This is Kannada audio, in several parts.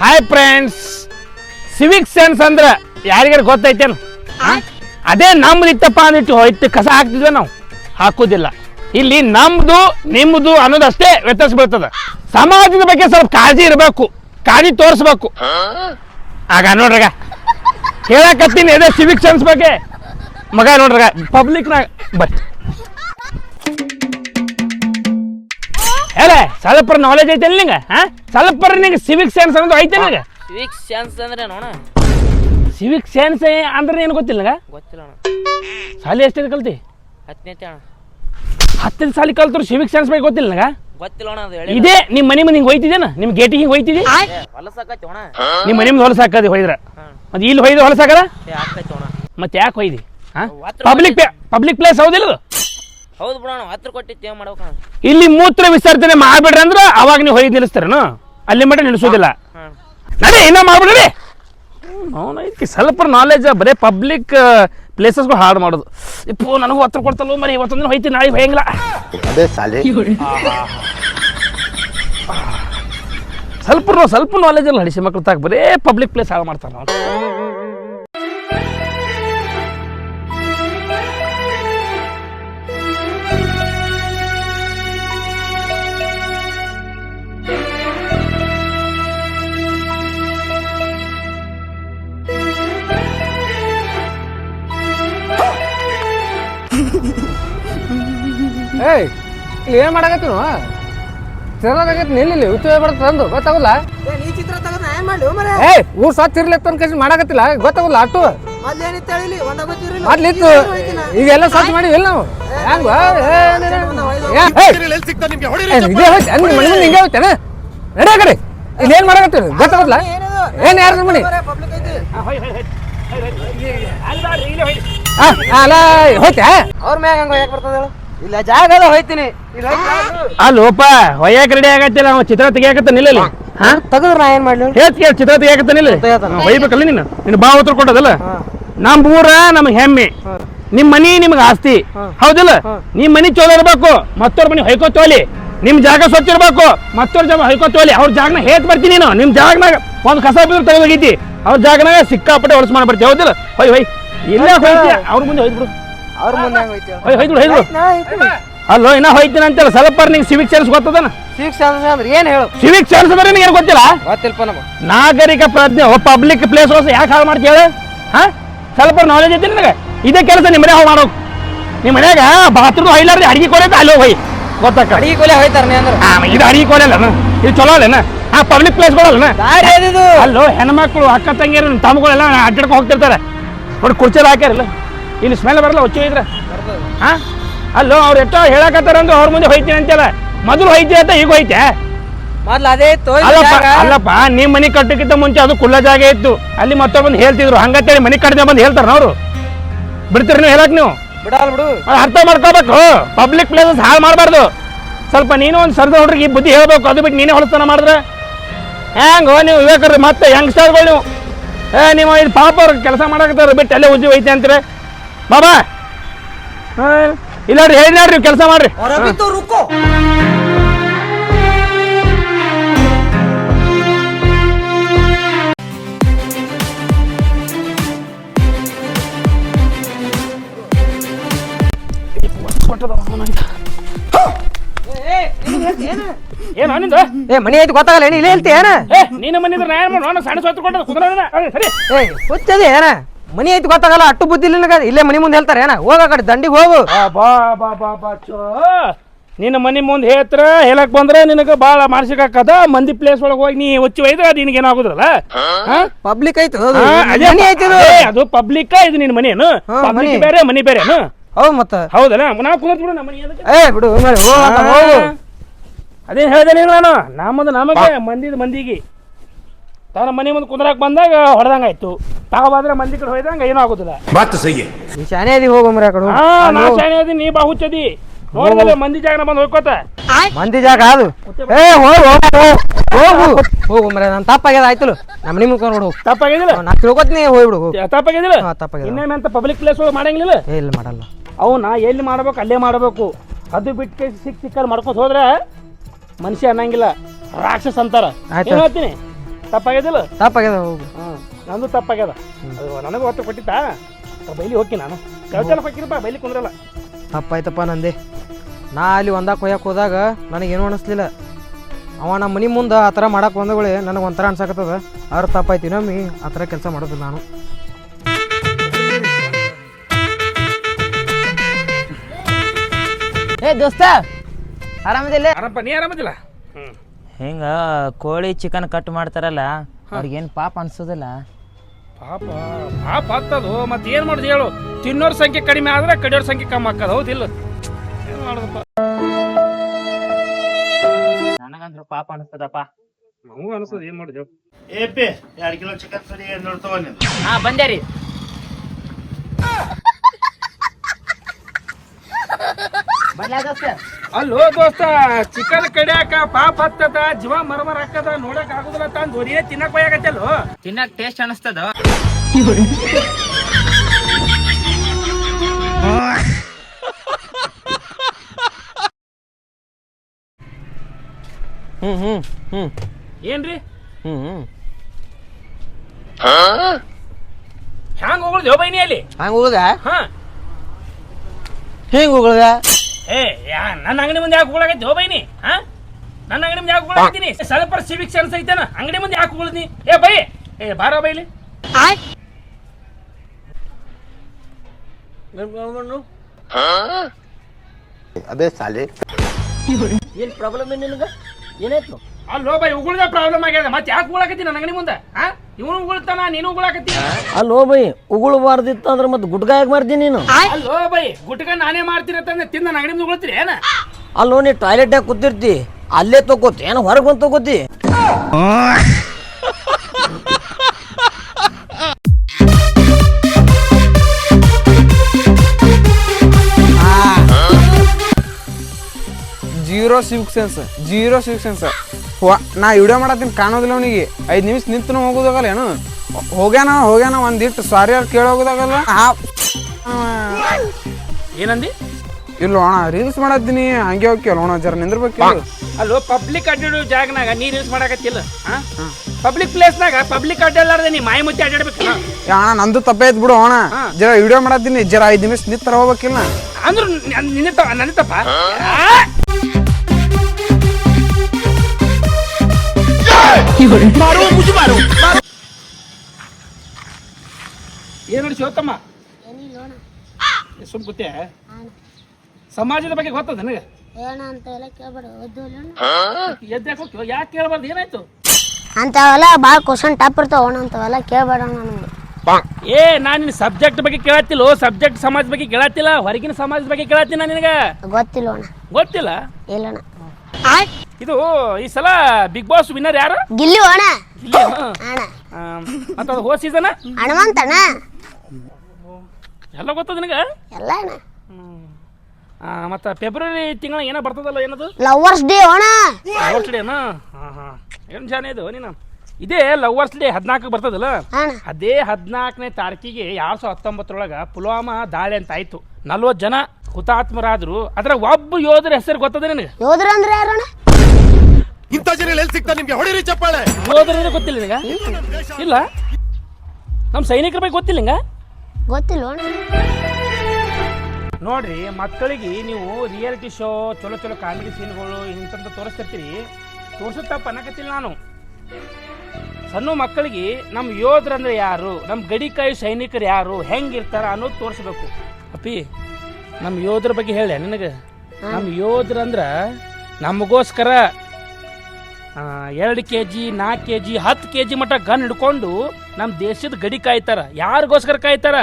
ಹಾಯ್ ಫ್ರೆಂಡ್ಸ್ ಸಿವಿಕ್ ಸೆನ್ಸ್ ಅಂದ್ರೆ ಯಾರಿಗಾರು ಗೊತ್ತೈತೇನು? ಅದೇ ನಮ್ದು ಇತ್ತಪ್ಪ ಅಂದಿಟ್ಟು ಹೋಯ್ತು ಕಸ ಹಾಕ್ತಿದ್ವಿ ನಾವು. ಹಾಕುದಿಲ್ಲ. ಇಲ್ಲಿ ನಮ್ದು ನಿಮ್ದು ಅನ್ನೋದಷ್ಟೇ ವ್ಯತ್ಯಾಸ ಬೀಳ್ತದ. ಸಮಾಜದ ಬಗ್ಗೆ ಸ್ವಲ್ಪ ಕಾಳಜಿ ಇರಬೇಕು ಕಾಳಜಿ ತೋರಿಸ್ಬೇಕು. ಆಗ ನೋಡ್ರಗ ಹೇಳಕತ್ತೀನಿ ಅದೇ ಸಿವಿಕ್ ಸೆನ್ಸ್ ಬಗ್ಗೆ. ಮಗ ನೋಡ್ರಗ ಪಬ್ಲಿಕ್ನಾಗ ಬರ್ರಿ ಹೇಳ ಸ್ವಲ್ಪ ನಾಲೆಜ್ ಐತೆ ನಿಂಗೆ ಹಾ? ಸ್ವಲ್ಪ ನಿಂಗೆ ಸಿವಿಕ್ ಸೆನ್ಸ್ ಅನ್ನೋದು ಐತೆ ನಿಂಗೆ? ಸಿವಿಕ್ ಸೆನ್ಸ್ ಅಂದ್ರೆ ನೋಣ ಸಿವಿಕ್ ಸೆನ್ಸ್ ಅಂದ್ರೆ ಏನು ಗೊತ್ತಿಲ್ಲ ನಿಂಗೆ? ಗೊತ್ತಿಲ್ಲ ಅಣ್ಣ ಸಾಲಿ ಎಷ್ಟು ಕಲ್ತಿ? ಹತ್ತನೇ ಅಣ್ಣ ಹತ್ತನೇ ಸಾಲಿ ಕಲ್ತರು ಸಿವಿಕ್ ಸೆನ್ಸ್ ಬಗ್ಗೆ ಗೊತ್ತಿಲ್ಲ ನಿಂಗೆ? ಗೊತ್ತಿಲ್ಲ ಅಣ್ಣ ಅದು ಹೇಳಿ ಇದೇ ನಿಮ್ಮ ಮನೆ ಮುಂದೆ ಹಿಂಗೆ ಹೋಯ್ತಿದೇನ ನಿಮ್ಮ ಗೇಟಿಗೆ ಹಿಂಗೆ ಹೋಯ್ತಿದಿ ಹೊಲಸಾಕೈತಿ ಅಣ್ಣ ನಿಮ್ಮ ಮನೆ ಮುಂದೆ ಹೊಲಸಾಕದಿ ಹೊಯ್ದ್ರ? ಮತ್ತೆ ಇಲ್ಲಿ ಹೊಯ್ದು ಹೊಲಸಾಕದ ಏ ಆಗ್ತೈತಿ ಅಣ್ಣ ಮತ್ತೆ ಯಾಕೆ ಹೊಯ್ದಿ? ಹಾ? ಪಬ್ಲಿಕ್ ಪಬ್ಲಿಕ್ ಪ್ಲೇಸ್ ಹೌದಿಲ್ಲ ಇದು? ಹೌದು ಬಿಡೋಣ ಹತ್ರ ಕೊಟ್ಟಿತ್ತು ಏನು ಮಾಡ್ಬೇಕು ಇಲ್ಲಿ ಮೂತ್ರ ವಿಸರ್ಜನೆ ಮಾಡ್ಬಿಡ್ರಿ ಅಂದ್ರೆ ಅವಾಗ ನೀವು ಹೊಯ್ದು ನಿಲ್ಲಿಸ್ತಾರೇನು? ಅಲ್ಲಿ ಮಟ್ಟ ನಿಲ್ಲಿಸೋದಿಲ್ಲ. ನಾನೇ ನಡಿ ಇನ್ನ ಮಾಡ್ಬಿಡ್ರಿ ಅವನು ಇದಕ್ಕೆ ಸ್ವಲ್ಪ ನಾಲೆಜ್ ಬರೀ ಪಬ್ಲಿಕ್ ಪ್ಲೇಸಸ್ಗಳು ಹಾಳು ಮಾಡೋದು. ಇಪ್ಪು ನನಗೂ ಹತ್ರ ಕೊಡ್ತಲ್ಲ ಮರಿ ಇವತ್ತೊಂದಿನ ಹೋಯ್ತಿ ನಾಳೆ ಹೋಯಂಗಿಲ್ಲ ಅದೇ ಸಾಲೆ ಸ್ವಲ್ಪ ಸ್ವಲ್ಪ ನಾಲೆಜ್ ಅಲ್ಲಿ ಹಡಿಸಿ ಮಕ್ಳು ತಾಕ ಬರೀ ಪಬ್ಲಿಕ್ ಪ್ಲೇಸ್ ಹಾಳು ಮಾಡ್ತಾರೆ ಅವ್ನು ಏನು ಮಾಡಕತ್ತೀನು? ತಿರ್ಲಾಗೈತಿ ನಿಲ್ಲಿ ಉಚ್ಚ ಬರ್ತದೆ ತಂದು ಗೊತ್ತಾಗಲ್ಲ ನೀ ಚಿತ್ರ ತಗದ ಏನ್ ಮಾಡ್ಲಿ ಮರ ಏಯ್ ಊರ್ ಸಾತ್ ಅಂತ ಕಸಿ ಮಾಡಕತ್ತಿಲ್ಲ ಗೊತ್ತಾಗಲ್ಲ ಅಟ್ಟು. ಅಲ್ಲಿ ಹೇಳಿಲಿ ಒಂದ ಗೊತ್ತಿರಲಿಲ್ಲ ಮೊದ್ಲಿತ್ತು ಈಗೆಲ್ಲ ಸಾತ್ ಮಾಡಿ ಇಲ್ಲ ನಾವು? ಹೆಂಗ ಹಿಂಗೆ ನಡಿ ಕಡೆ ಮಾಡಕತ್ತೀರಿ? ಗೊತ್ತಾಗಲ್ಲ ಏನು ಯಾರು ಮನೆ? ಪಬ್ಲಿಕ್ ಐತಿ. ಆ, ಅಲ್ಲ ಹೋಯ್ತಾ? ಅವ್ರ ಮ್ಯಾಗ ಹಂಗ ಯಾಕೆ ಬರ್ತದ ಹೇಳು? ಇಲ್ಲ ಜಾಗ ಅದ ಹೋಯ್ತೀನಿ ಅಲ್ಲೋಪ ಹೊಯ್ಯಾಕ ರೆಡಿ ಆಗತ್ತಿಲ್ಲ ಅವ ಚಿತ್ರ ತೆಗಿಯಾಕತ್ತ ನಿಲ್ಲಲಿ ಹಾ? ತಗದ್ರ ನಾ ಏನ್ ಮಾಡ್ಲಿ ಹೇಳ್ತ ಕೇಳಿ ಚಿತ್ರ ತೆಗಿಯಾಕತ್ತ ನಿಲ್ಲ. ಹೊಯ್ಬೇಕಲ್ಲ ನೀನು? ನಿನ್ನ ಬಾ ಉತ್ತರ ಕೊಟ್ಟದಲ್ಲ? ನಮ್ಮ ಊರ ನಮ್ಗೆ ಹೆಮ್ಮೆ. ನಿಮ್ ಮನಿ ನಿಮ್ಗೆ ಆಸ್ತಿ. ಹೌದಿಲ್ಲ? ನಿಮ್ ಮನಿ ಚೋಲ ಇರ್ಬೇಕು ಮತ್ತವ್ರ ಮನಿ ಹೊಯ್ಕೋತೋಲಿ ನಿಮ್ ಜಾಗ ಸ್ವಚ್ಛ ಇರ್ಬೇಕು ಮತ್ತವ್ರ ಜಾಗ ಹೊಯ್ಕೋತೋಲಿ ಅವ್ರ ಜಾಗನ ಹೇಟ್ ಬರ್ತೀನಿ ನೀನು. ನಿಮ್ ಜಾಗನಾಗ ಒಂದ್ ಕಸ ಬಿದ್ರು ತೆಗೆದೋಗೈತಿ. ಅವ್ರ ಜಾಗನಾಗ ಸಿಕ್ಕಾಪಟ್ಟೆ ಹೊಲಸು ಮಾಡ್ಬಿಡ್ತೀವಿ ಹೌದಿಲ್ಲ? ಹೊಯ್ ಹೊಯ್. ಇಲ್ಲ ಅವ್ರ ಮುಂದೆ ಹೊಯ್ದ್ಬಿಡು ಅವ್ರ ಮುಂದೆ ಹೋಯ್ತು ಅಲ್ಲೋ ಇನ್ನ ಹೋಯ್ತೀನಿ ಅಂತೇಳಿ ಸ್ವಲ್ಪ ನಿಂಗೆ ಸಿವಿಕ್ ಸರ್ವಿಸ್ ಗೊತ್ತದನ ಸಿವಿಕ್ ಸರ್ವಿಸ್ ಅಂದ್ರೆ ಏನ್ ಹೇಳು? ಸಿವಿಕ್ ಸರ್ವಿಸ್ ಅಂದ್ರೆ ನಿನಗೆ ಗೊತ್ತಿಲ್ಲ? ಗೊತ್ತಿಲ್ಲಪ್ಪ ನಮಗ. ನಾಗರಿಕ ಪ್ರಜ್ಞೆ ಪಬ್ಲಿಕ್ ಪ್ಲೇಸ್ ಯಾಕೆ ಹಾಳು ಮಾಡ್ತೀಯ ಹೇಳು? ಹಾ? ಸ್ವಲ್ಪ ನಾಲೆಜ್ ಐತಿ ನಿನಗೆ? ಇದೇ ಕೆಲಸ ನಿಮ್ಮ ಮನೆ ಹಾಳು ಮಾಡೋದು ನಿಮ್ಮ ಮನ್ಯಾಗ ಬಾತ್ರೂಮ್ ಹೊಯ್ಲಾರ್ರಿ ಅಡಿಗೆ ಕೊಲೆ ಅಲ್ಲಿ ಹೋಯ್. ಗೊತ್ತಕ್ಕ ಅಡಿಗೆ ಕೊಲೆ ಹೋಯ್ತಾರ ನೀ ಅಂದ್ರೆ. ಆ, ಇದು ಅಡಿಗೆ ಕೊಲೆ ಅಲ್ಲ ಇದು ಚಲೋ ಅಲ್ಲನ ಹಾ ಪಬ್ಲಿಕ್ ಇದು? ಅಲ್ಲೋ ಹೆಣ್ಮಕ್ಳು ಅಕ್ಕ ತಂಗಿಯರು ತಮ್ಮಗಳೆಲ್ಲ ಅಡ್ಡಾಡ್ಕೊಂಡು ಹೋಗ್ತಿರ್ತಾರೆ. ನೋಡಿ ಕುರ್ಚೆಲ್ಲ ಹಾಕ್ಯಾರಲ್ಲ. ಇಲ್ಲಿ ಸ್ಮೆಲ್ ಬರಲ್ಲ ಹೊಚ್ಚು ಇದ್ರೆ. ಹಾ? ಅಲ್ಲೋ ಅವ್ರು ಎಷ್ಟೋ ಹೇಳಕತ್ತಾರ ಅಂದ್ರೆ ಅವ್ರ ಮುಂದೆ ಹೋಯ್ತೀನಿ ಅಂತೇಳ ಮೊದಲು ಹೋಯ್ತಿ ಅಂತ ಈಗ ಹೋಯ್ತೆ ಮೊದ್ಲು ಅದೇ ಇತ್ತು ಅಲ್ಲಪ್ಪ ಜಾಗ. ಅಲ್ಲಪ್ಪ ನಿಮ್ ಮನಿ ಕಟ್ಟಕ್ಕಿಂತ ಮುಂಚೆ ಅದು ಕುಲ್ಲ ಜಾಗ ಇತ್ತು. ಅಲ್ಲಿ ಮತ್ತೊಬ್ಬ ಬಂದು ಹೇಳ್ತಿದ್ರು ಹಂಗಂತೇಳಿ ಮನಿ ಕಟ್ಟಿದ ಬಂದು ಹೇಳ್ತಾರ ಅವರು. ಬಿಡ್ತೀರಿ ನೀವು ಹೇಳಕ್ ನೀವು? ಬಿಡಲ್ಲ ಬಿಡು. ಅರ್ಥ ಮಾಡ್ಕೋಬೇಕು. ಪಬ್ಲಿಕ್ ಪ್ಲೇಸಸ್ ಹಾಳು ಮಾಡಬಾರ್ದು. ಸ್ವಲ್ಪ ನೀನು ಒಂದು ಸರ್ದ ಹುಡ್ರಿಗೆ ಈ ಬುದ್ಧಿ ಹೇಳ್ಬೇಕು ಅದು ಬಿಟ್ಟು ನೀನೇ ಹೊಲಸ್ತನ ಮಾಡಿದ್ರೆ. ಹೆಂಗೋ ನೀವು ವಿವೇಕರು ಮತ್ತೆ ಯಂಗ್ಸ್ಟರ್ಗಳು ನೀವು. ಏ ನೀವು ಇದು ಪಾಪ ಅವ್ರಿಗೆ ಕೆಲಸ ಮಾಡಕತ್ತಾರ ಬಿಟ್ಟು ಅಲ್ಲೇ ಉಜ್ಜಿ ಹೋಯ್ತೆ ಅಂತೀರಿ. ಬಾಬಾ! ಹಾ, ಇಲ್ಲ ರೀ ಹೇಳಿ ನೋಡ್ರಿ ಕೆಲಸ ಮಾಡ್ರಿ. ರುಕ್ಕೋ ಏನು ನಿಂದ ಏ ಮನಿ ಐತಿ ಗೊತ್ತಾಗಲ್ಲ ಏನ್ ಇಲ್ಲಿ ಹೇಳ್ತಿ ಏನ? ಏ ನಿನ್ನ ಮನಿದ್ರೆ ನಾ ಏನ್ ಮಾಡೋಣ ಸಣ್ಣ ಸೊತ್ತು ಕೊಟ್ಟು ಕುಂದ್ರ ಸರಿ. ಏ ಹುಚ್ಚದಿ ಏನ? ಮನಿ ಐತಿ ಗೊತ್ತಾಗಲ್ಲ ಅಟ್ಟು ಬುದ್ಧಿ ಇಲ್ಲ ನಿನಗ ಇಲ್ಲೇ ಮನಿ ಮುಂದೆ ಹೇಳ್ತಾರೆ ಏನ? ಹೋಗ ಕಡೆ ದಂಡಿಗೆ ಹೋಗು. ಆ ಬಾ ಬಾ ಬಾ ಬಾ ಚೋ. ನಿನ್ನ ಮನಿ ಮುಂದೆ ಹೇಳ್ತಾರ ಹೇಳಕ್ ಬಂದ್ರೆ ನಿನಗೆ ಭಾಳ ಮಾನಸಿಕ ಆಕದ ಮಂದಿ ಪ್ಲೇಸ್ ಒಳಗೆ ಹೋಗಿ ನೀ ಹುಚ್ಚಿ ಒಯ್ದ್ರೆ ಅದು ನಿನಗೆ ಏನಾಗುದಿಲ್ಲ ಹಾ? ಪಬ್ಲಿಕ್ ಐತಿ ಅದು. ಹಾ, ಅದೇ ಮನಿ ಐತಿ ಇದು ಅದೇ, ಅದು ಪಬ್ಲಿಕ್ ಇದು ನಿನ್ನ ಮನೇನು ಹಾ, ಪಬ್ಲಿಕ್ ಮನಿ. ಬೇರೆ ಮನಿ ಬೇರೆನು ಹೌದು ಮತ್ತ. ಹೌದಲ್ಲ? ನಾವು ಕುಂತ್ ಬಿಡು ನಮ್ಮ ಮನೆ ಎದಕ್ಕೆ? ಏ ಬಿಡು ಮೇಲೆ ಹೋಗ ಅಂತ ಹೋಗು. ಅದೇ ಹೇಳ್ದೆ ನೀನು ನಾನು? ನಮ್ಮದು ನಮಗೆ ಮಂದಿದ ಮಂದಿಗೆ. ತನ್ನ ಮನೆ ಮುಂದೆ ಕುಂದ್ರಾಕ್ ಬಂದಾಗ ಹೊಡೆದಂಗಾಯ್ತು. ತಗೋಬಾದ್ರೆ ಮಂದಿ ಕಡೆ ಹೋಯ್ದಂಗ ಏನೂ ಆಗುದಿಲ್ಲ. ಬಾತ್ ಸಹಿ. ಈ ಶಾನೆ ಅದಿ ಹೋಗು ಮರ ಕಡೆ ಹಾ ನಾ ಶಾನೆ ಅದಿ ನೀ ಬಾ ಹುಚ್ಚದಿ ನೋಡಿದ್ರೆ ಮಂದಿ ಜಾಗನ ಬಂದು ಹೋಗ್ಕೋತ. ಮಂದಿ ಜಾಗ ಅದು. ಏ ಹೋಗು ಹೋಗು ಹೋಗು. ಹೋಗು. ಮರ ನಾನು ತಪ್ಪಾಗ್ಯದ ಆಯ್ತಲು. ನಮ್ಮ ನಿಮ್ಮ ಮುಖ ಹೋಗು. ತಪ್ಪಾಗಿದಿಲ್ಲ ನಾ ತಿಳ್ಕೊತೀನಿ ಹೋಗ್ಬಿಡು ಹೋಗು. ತಪ್ಪಾಗಿದಿಲ್ಲ ಹಾ ತಪ್ಪಾಗಿದೆ. ಇನ್ನೇನು ಅಂತ ಪಬ್ಲಿಕ್ ಪ್ಲೇಸ್ ಹೋಗಿ ಮಾಡಂಗಿಲ್ಲ? ಏ ಇಲ್ಲ ಮಾಡಲ್ಲ. ನಾ ಎಲ್ಲಿ ಮಾಡ್ಬೇಕು ಅಲ್ಲೇ ಮಾಡಬೇಕು. ಅದು ಬಿಟ್ಟು ಸಿಕ್ಕ ಸಿಕ್ಕಲ್ಲಿ ಮಾಡ್ಕೊತ ಹೋದ್ರೆ ಮನುಷ್ಯ ಅನ್ನಂಗಿಲ್ಲ. ರಾಕ್ಷಸ್ ಅಂತಾರ. ಆಯ್ತು. ಏನ್ ಹೇಳ್ತೀನಿ? ತಪ್ಪಾಗ್ಯದಿಲ್ಲ? ತಪ್ಪಾಗ್ಯದ ಹೋಗು ಹಾಂ ನಂದು ತಪ್ಪಾಗ್ಯದ. ಅದು ನನಗೆ ಹೊತ್ತು ಕೊಟ್ಟಿತ್ತ ಬೈಲಿ ಹೋಗಿ ನಾನು. ಕೆಲಸ ಹಾಕಿರಪ್ಪ ಬೈಲಿ ಕುಂದ್ರಲ್ಲ. ತಪ್ಪಾಯ್ತಪ್ಪ ನಂದೆ. ನಾ ಅಲ್ಲಿ ಒಂದಾಗ ಕೊಯ್ಯಕ್ಕೆ ಹೋದಾಗ ನನಗೇನು ಅನಿಸ್ಲಿಲ್ಲ. ಅವ ನಮ್ಮ ಮನೆ ಮುಂದೆ ಆ ಥರ ಮಾಡಕ್ಕೆ ಬಂದಗಳೇ ನನಗೆ ಒಂಥರ ಅನ್ಸಕತ್ತದ. ಅವ್ರ ತಪ್ಪಾಯ್ತು ಇನ್ನೊಮ್ಮೆ ಆ ಥರ ಕೆಲಸ ಮಾಡೋದಿಲ್ಲ ನಾನು. ಏ ದೋಸ್ತ ಆರಾಮದಿಲ್ಲ ಆರಾಮಪ್ಪ ನೀ ಆರಾಮದಿಲ್ಲ? ಹ್ಞೂ ಹಿಂಗ ಕೋಳಿ ಚಿಕನ್ ಕಟ್ ಮಾಡ್ತಾರಲ್ಲ ಅವ್ರಿಗೇನು ಪಾಪ ಅನ್ಸೋದಿಲ್ಲ. ಪಾಪ ಪಾಪ ಹತ್ತದು ಮತ್ತೆ ಏನು ಮಾಡೋದು ಹೇಳು. ತಿನ್ನೋರ್ ಸಂಖ್ಯೆ ಕಡಿಮೆ ಆದ್ರೆ ಕಡಿಯೋರ್ ಸಂಖ್ಯೆ ಕಮ್ಮಿ ಆಕ್ಕದ ಹೌದಿಲ್ಲ ಏನು ಮಾಡೋದಪ್ಪ? ನನಗಂದ್ರ ಪಾಪ ಅನಿಸ್ತದಪ್ಪ ನಮಗೂ ಅನಿಸ್ತದ ಏನು ಮಾಡೋದು ಹೇಳು. ಏಪಿ ಎರಡು ಕಿಲೋ ಚಿಕನ್ ಸರಿ ನೋಡ್ತವ ನೀನು. ಹಾ ಬಂದೆ ರೀ. ಅಲ್ಲೋ ದೋಸ್ತ ಚಿಕನ್ ಕಡಿಯಾಕ ಪಾಪ ಹತ್ತದ ಜೀವ ಮರಮರ ಹಾಕದ ನೋಡಕ್ ಆಗುದಿಲ್ಲ ತಂದು ಒರಿಯೇ ತಿನ್ನಕ್ ಹೋಯಾಗತ್ತಲ್ಲೋ ತಿನ್ನಕ್ ಟೇಸ್ಟ್ ಅನಿಸ್ತದ? ಹ್ಞೂ ಹ್ಞೂ ಹ್ಞೂ ಏನ್ರಿ? ಹ್ಞೂ ಹ್ಞೂ ಹ್ಯಾಂಗ ಹೋಗುದು ಬೈನಿ ಅಲ್ಲಿ? ಹಂಗೆ ಹೋಗುದ? ಹಾ. ಹೆಂಗೆ ಹೋಗುದ ಏ ಯಾ ನನ್ನ ಅಂಗಡಿ ಮುಂದೆ ಯಾಕೆ ಹೋಗ್ಲಾಗೈತಿ ಹೋ ಬೈನಿ ಹಾ? ನನ್ನ ಅಂಗಡಿ ಮುಂದೆ ಯಾಕೆ ಹೋಗ್ಲಾಗತ್ತೀನಿ ಸಲಪರ್ ಸಿವಿಕ್ ಸೆನ್ಸ್ ಐತನ ಅಂಗಡಿ ಮುಂದೆ ಯಾಕೆ ಹೋಗ್ಲದಿ ಏ ಬೈ ಏ ಬಾರೋ ಬೈಲಿ. ಏನ್ ಪ್ರಾಬ್ಲಮ್ ಏನ್ ನಿನಗ? ಏನಾಯ್ತು? ಅಲ್ಲೋ ಬೈ ಉಗುಳ್ದ ಪ್ರಾಬ್ಲಮ್ ಆಗ್ಯದ ಮತ್ತೆ ಯಾಕೆ ಹೋಗ್ಲಾಕತ್ತಿ ನನ್ನ ಅಂಗಡಿ ಮುಂದೆ ಹಾ? ಇವನು ಉಗುಳ್ತಾನ ನೀನು ಉಗುಳಾಕತ್ತಿ ಅಲ್ಲೋ ಬೈ ಉಗುಳಬಾರ್ದಿತ್ತು ಅಂದ್ರೆ ಮತ್ತೆ ಗುಡ್ಗ ಯಾಕೆ ಮಾಡ್ದಿ ನೀನು ಅಲ್ಲೋ ಬೈ ಗುಟ್ಕ ನಾನೇ ಮಾಡ್ತೀನಿ ಅಂತಂದ್ರೆ ತಿಂದ ನಗಡಿ ಉಗುಳ್ತೀರಿ ಏನ? ಅಲ್ಲೋ ನೀ ಟಾಯ್ಲೆಟ್ಯಾಗ ಕೂತಿರ್ತಿ? ಅಲ್ಲೇ ತಗೋತಿ ಏನು ಹೊರಗೆ ಬಂದು ತಗೋತಿ? Zero civic sense zero civic sense. ನಾ ವಿಡಿಯೋ ಮಾಡತ್ತೀನಿ ಕಾಣೋದಿಲ್ಲ ಅವನಿಗೆ. ಐದು ನಿಮಿಷ ನಿಂತು ಹೋಗೋದಾಗಲ್ಲ ಏನು? ಹೋಗ್ಯಾನ ಹೋಗ್ಯಾನ ಒಂದಿಟ್ಟು ಸಾರಿ ಅವ್ರು ಕೇಳೋಗೋದಾಗಲ್ಲ ಏನಂದಿ? ಇಲ್ಲ ಅಣ್ಣ ರೀಲ್ಸ್ ಮಾಡತ್ತೀನಿ. ಹಂಗೆ ಹೋಗಿ ಅಣ್ಣ ಜರ ನಿಂದ್ರಬೇಕು ಅಲ್ಲೋ ಪಬ್ಲಿಕ್ ಅಡ್ಡಾಡೋ ಜಾಗನಾಗ ನೀ ರೀಲ್ಸ್ ಮಾಡಕತ್ತಿಲ್ಲ ಪಬ್ಲಿಕ್ ಪ್ಲೇಸ್ನಾಗ ಪಬ್ಲಿಕ್ ಅಡ್ಡಾಡ್ಲಾರ್ದೆ ನೀ ಮಾಯ ಮುತ್ತಿ ಅಡ್ಡಾಡ್ಬೇಕು ಅಣ್ಣ ನಂದು ತಪ್ಪಾಯ್ತು ಬಿಡು ಅಣ್ಣ. ಜರ ವಿಡಿಯೋ ಮಾಡತ್ತೀನಿ ಜರ ಐದು ನಿಮಿಷ ನಿಂತರ ಹೋಗ್ಬೇಕಿಲ್ಲ. ಅಂದ್ರೆ ನಿನ್ನ ತಪ್ಪ? ಏನ್ ನೋಡಿ ಶಿವತ್ತಮ್ಮ ಸುಮ್ ಕೂತೆ ಸಮಾಜದ ಬಗ್ಗೆ ಗೊತ್ತದ ನನಗೆ? ಕೇಳ್ಬೇಡ ಎದ್ದಾಕ ಹೋಗ್ತೀವ ಯಾಕೆ ಕೇಳಬಾರ್ದು? ಏನಾಯ್ತು? ಅಂಥವೆಲ್ಲ ಭಾಳ ಕ್ವಶನ್ ಟಪ್ ಇರ್ತಾವ ಅಂಥವೆಲ್ಲ ಕೇಳ್ಬೇಡ ನಮ್ಗೆ ಏ ನಾನು ನಿನ್ನ ಸಬ್ಜೆಕ್ಟ್ ಬಗ್ಗೆ ಕೇಳತ್ತಿಲ್ಲ ಸಬ್ಜೆಕ್ಟ್ ಸಮಾಜ ಬಗ್ಗೆ ಕೇಳತ್ತಿಲ್ಲ ಹೊರಗಿನ ಸಮಾಜದ ಬಗ್ಗೆ ಕೇಳತ್ತೀನಿ ನಾನು ನಿನಗೆ? ಗೊತ್ತಿಲ್ಲ ಅಣ್ಣ. ಗೊತ್ತಿಲ್ಲ? ಇಲ್ಲಣ್ಣ ಇದು ಈ ಸಲ ಬಿಗ್ ಬಾಸ್ ವಿನ್ನರ್ ಯಾರು? ಗಿಲ್ಲಿ ಅಣ್ಣ. ಗಿಲ್ಲಿ ಅಣ್ಣ. ಮತ್ತು ಅದು ಹೋ ಸೀಸನ್ ಅಣ್ಣ ಎಲ್ಲ ಗೊತ್ತದ ನಿನಗೆ? ಎಲ್ಲ ಅಣ್ಣ. ಮತ್ತು ಫೆಬ್ರವರಿ ತಿಂಗಳ ಏನೋ ಬರ್ತದಲ್ಲ ಏನದು? ಲವರ್ಸ್ ಡೇ ಅಣ್ಣ. ಲವರ್ಸ್ ಡೇನಾ ಹಾಂ ಹಾಂ. ಏನು ಜಾನೆ ಇದು ನೀನು? ಇದೇ ಲವರ್ಸ್ ಡೇ ಹದಿನಾಲ್ಕು ಬರ್ತದಲ್ಲ? ಅಣ್ಣ. ಅದೇ ಹದಿನಾಲ್ಕನೇ ತಾರೀಕಿಗೆ ಎರಡು ಸಾವಿರದ ಹತ್ತೊಂಬತ್ತರೊಳಗೆ ಪುಲ್ವಾಮಾ ದಾಳಿ ಅಂತ ಆಯ್ತು. ನಲ್ವತ್ತು ಜನ ಹುತಾತ್ಮರಾದ್ರು. ಅದ್ರ ಒಬ್ಬ ಯೋಧರ ಹೆಸರು ಗೊತ್ತದ ನಿನಗೆ? ಯೋಧರು ಅಂದ್ರೆ ಯಾರಣ್ಣ ಇಂಥ ಜನ ಎಲ್ಲಿ ಸಿಗ್ತಾರೆ ನಿಮ್ಗೆ? ಹೊಡಿರಿ ಚಪ್ಪಾಳೆ. ಗೊತ್ತಿಲ್ಲ ನಿಮಗೆ ಇಲ್ಲ. ನಮ್ಮ ಸೈನಿಕರ ಬಗ್ಗೆ ಗೊತ್ತಿಲ್ಲ ನಿಂಗೆ? ಗೊತ್ತಿಲ್ಲ ನೋಡ್ರಿ ಮಕ್ಕಳಿಗೆ ನೀವು ರಿಯಾಲಿಟಿ ಶೋ ಚಲೋ ಚಲೋ ಕಾಮಿಡಿ ಸೀನ್ಗಳು ಇಂಥದ್ದು ತೋರಿಸ್ತಿರ್ತೀರಿ. ತೋರಿಸುತ್ತಪ್ಪ ತಪ್ಪ ಅನ್ನಕತ್ತಿಲ್ಲ ನಾನು. ಸಣ್ಣ ಮಕ್ಕಳಿಗೆ ನಮ್ಮ ಯೋಧರಂದ್ರೆ ಯಾರು? ನಮ್ಮ ಗಡಿಕಾಯಿ ಸೈನಿಕರು ಯಾರು? ಹೆಂಗಿರ್ತಾರ ಅನ್ನೋದು ತೋರಿಸ್ಬೇಕು. ಅಪ್ಪಿ ನಮ್ಮ ಯೋಧರ ಬಗ್ಗೆ ಹೇಳ ನಿನಗೆ? ನಮ್ಮ ಯೋಧರಂದ್ರ ನಮಗೋಸ್ಕರ ಎರಡು ಕೆ ಜಿ ನಾಲ್ಕು ಕೆ ಜಿ ಹತ್ತು ಕೆ ಜಿ ಮಟ್ಟ ಗನ್ ಹಿಡ್ಕೊಂಡು ನಮ್ಮ ದೇಶದ ಗಡಿ ಕಾಯ್ತಾರ. ಯಾರಿಗೋಸ್ಕರ ಕಾಯ್ತಾರ?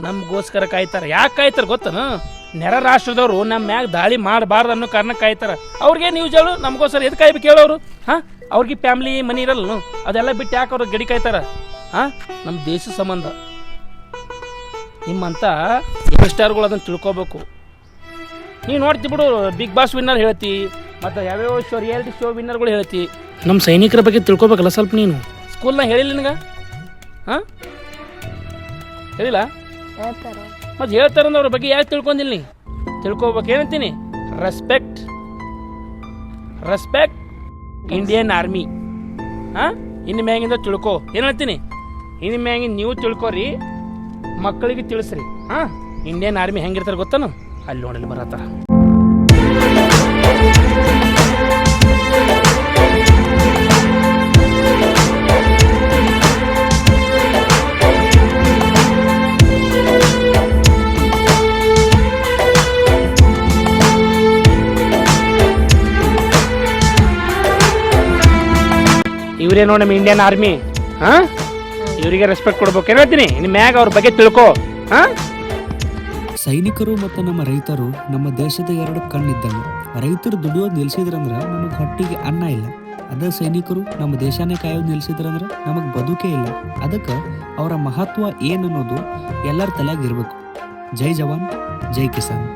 ನಮಗೋಸ್ಕರ ಕಾಯ್ತಾರ. ಯಾಕೆ ಕಾಯ್ತಾರ ಗೊತ್ತನ? ನೆರ ರಾಷ್ಟ್ರದವರು ನಮ್ಮ ಮ್ಯಾಗ ದಾಳಿ ಮಾಡಬಾರ್ದು ಅನ್ನೋ ಕಾರಣ ಕಾಯ್ತಾರ. ಅವ್ರಿಗೆ ನೀವು ಹೇಳು ನಮಗೋಸ್ಕರ ಎದು ಕಾಯ್ಬೇಕು ಹೇಳೋರು ಹಾಂ? ಅವ್ರಿಗೆ ಫ್ಯಾಮ್ಲಿ, ಮನಿ ಇರಲ್ಲ ಅದೆಲ್ಲ ಬಿಟ್ಟು ಯಾಕೆ ಅವ್ರು ಗಡಿ ಕಾಯ್ತಾರ? ಹಾಂ? ನಮ್ಮ ದೇಶ ಸಂಬಂಧ. ನಿಮ್ಮಂತ ಸ್ಟಾರ್ಗಳು ಅದನ್ನು ತಿಳ್ಕೊಬೇಕು. ನೀವು ನೋಡ್ತಿ ಬಿಡು, ಬಿಗ್ ಬಾಸ್ ವಿನ್ನರ್ ಹೇಳ್ತಿ. ಮತ್ತು ಯಾವ್ಯಾವ ಶೋ ರಿಯಾಲಿಟಿ ಶೋ ವಿನ್ನರ್ಗಳು ಹೇಳ್ತಿ. ನಮ್ಮ ಸೈನಿಕರ ಬಗ್ಗೆ ತಿಳ್ಕೊಬೇಕಲ್ಲ ಸ್ವಲ್ಪ ನೀನು. ಸ್ಕೂಲ್ನಾಗ ಹೇಳಿಲ್ಲ ನಿನಗೆ? ಹಾಂ? ಹೇಳಿಲ್ಲ? ಹೇಳ್ತಾರೆ. ಮತ್ತು ಹೇಳ್ತಾರಂದ್ರೆ ಅವ್ರ ಬಗ್ಗೆ ಯಾಕೆ ತಿಳ್ಕೊಂಡಿಲ್ಲ ನೀ? ತಿಳ್ಕೊಬೇಕು ಏನಂತೀನಿ ರೆಸ್ಪೆಕ್ಟ್ ರೆಸ್ಪೆಕ್ಟ್ ಇಂಡಿಯನ್ ಆರ್ಮಿ ಹಾಂ? ಇನ್ನು ಮ್ಯಾಗಿಂದ ತಿಳ್ಕೊ. ಏನು ಹೇಳ್ತೀನಿ? ಇನ್ನು ಮ್ಯಾಗಿಂದ ನೀವು ತಿಳ್ಕೊರಿ ಮಕ್ಕಳಿಗೆ ತಿಳಿಸ್ರಿ. ಹಾಂ? ಇಂಡಿಯನ್ ಆರ್ಮಿ ಹೆಂಗಿರ್ತಾರೆ ಗೊತ್ತನು? ಅಲ್ಲಿ ನೋಡಲಿ ಬರತ್ತಾರ. ಇವರೇ ನಮ್ಮ ಇಂಡಿಯನ್ ಆರ್ಮಿ ಹಾ? ಇವರಿಗೆ ರೆಸ್ಪೆಕ್ಟ್ ಕೊಡ್ಬೇಕು. ಹೇಳ್ತೀನಿ? ನಿಮ್ಮ ಮ್ಯಾಗ ಅವ್ರ ಬಗ್ಗೆ ತಿಳ್ಕೊ. ಹಾ? ಸೈನಿಕರು ಮತ್ತು ನಮ್ಮ ರೈತರು ನಮ್ಮ ದೇಶದ ಎರಡು ಕಣ್ಣಿದ್ದಂಗೆ. ರೈತರು ದುಡಿಯೋದು ನಿಲ್ಸಿದ್ರಂದ್ರೆ ನಮಗೆ ಹೊಟ್ಟಿಗೆ ಅನ್ನ ಇಲ್ಲ. ಅದೇ ಸೈನಿಕರು ನಮ್ಮ ದೇಶನೇ ಕಾಯೋದು ನಿಲ್ಸಿದ್ರಂದ್ರೆ ನಮಗೆ ಬದುಕೇ ಇಲ್ಲ. ಅದಕ್ಕೆ ಅವರ ಮಹತ್ವ ಏನು ಅನ್ನೋದು ಎಲ್ಲರ ತಲೆಯಾಗಿರ್ಬೇಕು ಜೈ ಜವಾನ್, ಜೈ ಕಿಸಾನ್.